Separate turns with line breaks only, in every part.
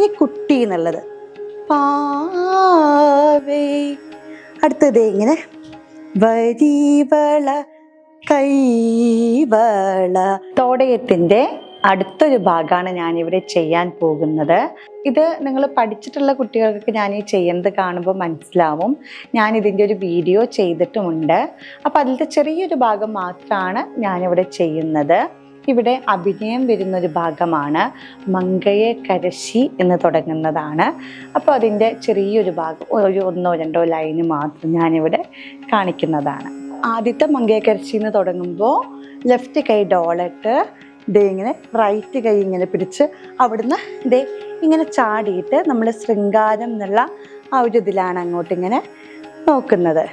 ഇനി കുട്ടി എന്നുള്ളത്. പാവേ. അടുത്തത് ഇങ്ങനെ. വരിവള കൈവള. തോടയത്തിന്റെ അടുത്തൊരു ഭാഗമാണ് ഞാനിവിടെ ചെയ്യാൻ പോകുന്നത്. ഇത് നിങ്ങൾ പഠിച്ചിട്ടുള്ള കുട്ടികൾക്ക് ഞാൻ ഈ ചെയ്യുന്നത് കാണുമ്പോൾ മനസ്സിലാവും. ഞാൻ ഇതിന്റെ ഒരു വീഡിയോ ചെയ്തിട്ടുമുണ്ട്. അപ്പോൾ അതിലത്തെ ചെറിയൊരു ഭാഗം മാത്രമാണ് ഞാനിവിടെ ചെയ്യുന്നത്. ഇവിടെ അഭിനയം വരുന്നൊരു ഭാഗമാണ്. മങ്കയെ കരശി എന്ന് തുടങ്ങുന്നതാണ്. അപ്പോൾ അതിന്റെ ചെറിയൊരു ഭാഗം ഒരു ഒന്നോ രണ്ടോ ലൈന് മാത്രം ഞാനിവിടെ കാണിക്കുന്നതാണ്. ആദ്യത്തെ മങ്കയെ കരശി എന്ന് തുടങ്ങുമ്പോൾ ലെഫ്റ്റ് കൈ ഡോളിട്ട് ദേ ഇങ്ങനെ റൈറ്റ് കൈ ഇങ്ങനെ പിടിച്ച് അവിടുന്ന് ദേ ഇങ്ങനെ ചാടിയിട്ട് നമ്മൾ ശൃംഗാരം എന്നുള്ള ആ ഒരു ഇതിലാണ് അങ്ങോട്ട് ഇങ്ങനെ നോക്കുന്നത്.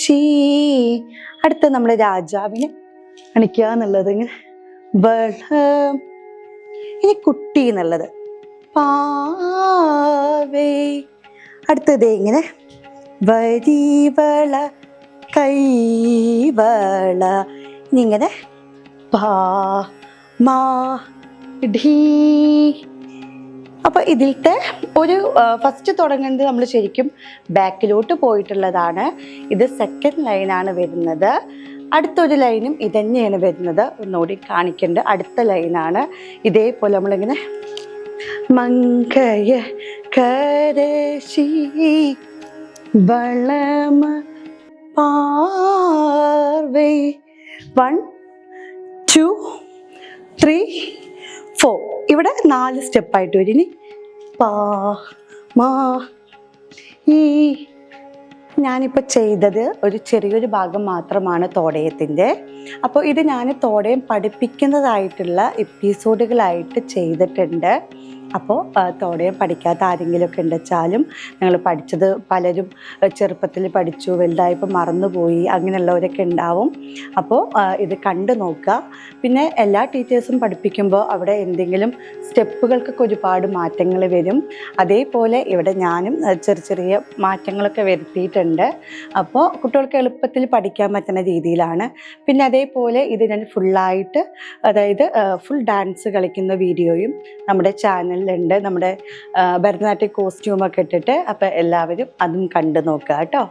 ശീ അടുത്ത നമ്മൾ രാജാവിനെ കാണിക്കുക എന്നുള്ളത് ബളം ഇനി കുട്ടി എന്നുള്ളത്. പാവേ. അടുത്തത് ഇങ്ങനെ. വരിവള കൈവള ഇനിങ്ങനെ പാ മാ ഢീ. അപ്പോൾ ഇതിലത്തെ ഒരു ഫസ്റ്റ് തുടങ്ങുന്നത് നമ്മൾ ശരിക്കും ബാക്കിലോട്ട് പോയിട്ടുള്ളതാണ്. ഇത് സെക്കൻഡ് ലൈനാണ് വരുന്നത്. അടുത്തൊരു ലൈനും ഇതന്നെയാണ് വരുന്നത്. ഒന്നുകൂടി കാണിക്കേണ്ട. അടുത്ത ലൈനാണ്. ഇതേപോലെ നമ്മളിങ്ങനെ മങ്കയ കരശി വളമ പാർവൈ. One two three four. ഇവിടെ നാല് സ്റ്റെപ്പായിട്ട് വരും പാ മാ ഈ. ഞാനിപ്പോൾ ചെയ്തത് ഒരു ചെറിയൊരു ഭാഗം മാത്രമാണ് തോടയത്തിന്റെ. അപ്പോൾ ഇത് ഞാൻ തോടയം പഠിപ്പിക്കുന്നതായിട്ടുള്ള എപ്പിസോഡുകളായിട്ട് ചെയ്തിട്ടുണ്ട്. അപ്പോൾ തോടയം പഠിക്കാത്ത ആരെങ്കിലുമൊക്കെ ഉണ്ടെച്ചാലും ഞങ്ങൾ പഠിച്ചത് പലരും ചെറുപ്പത്തിൽ പഠിച്ചു വലുതായപ്പോൾ മറന്നുപോയി അങ്ങനെയുള്ളവരൊക്കെ ഉണ്ടാവും. അപ്പോൾ ഇത് കണ്ടു നോക്കുക. പിന്നെ എല്ലാ ടീച്ചേഴ്സും പഠിപ്പിക്കുമ്പോൾ അവിടെ എന്തെങ്കിലും സ്റ്റെപ്പുകൾക്കൊക്കെ ഒരുപാട് മാറ്റങ്ങൾ വരും. അതേപോലെ ഇവിടെ ഞാനും ചെറിയ ചെറിയ മാറ്റങ്ങളൊക്കെ വരുത്തിയിട്ടുണ്ട്. അപ്പോൾ കുട്ടികൾക്ക് എളുപ്പത്തിൽ പഠിക്കാൻ പറ്റുന്ന രീതിയിലാണ്. പിന്നെ അതേപോലെ ഇത് ഞാൻ ഫുള്ളായിട്ട് അതായത് ഫുൾ ഡാൻസ് കളിക്കുന്ന വീഡിയോയും നമ്മുടെ ചാനലിലുണ്ട് നമ്മുടെ ഭരതനാട്യ കോസ്റ്റ്യൂമൊക്കെ ഇട്ടിട്ട് അപ്പോൾ എല്ലാവരും അതും കണ്ടു നോക്കുക കേട്ടോ.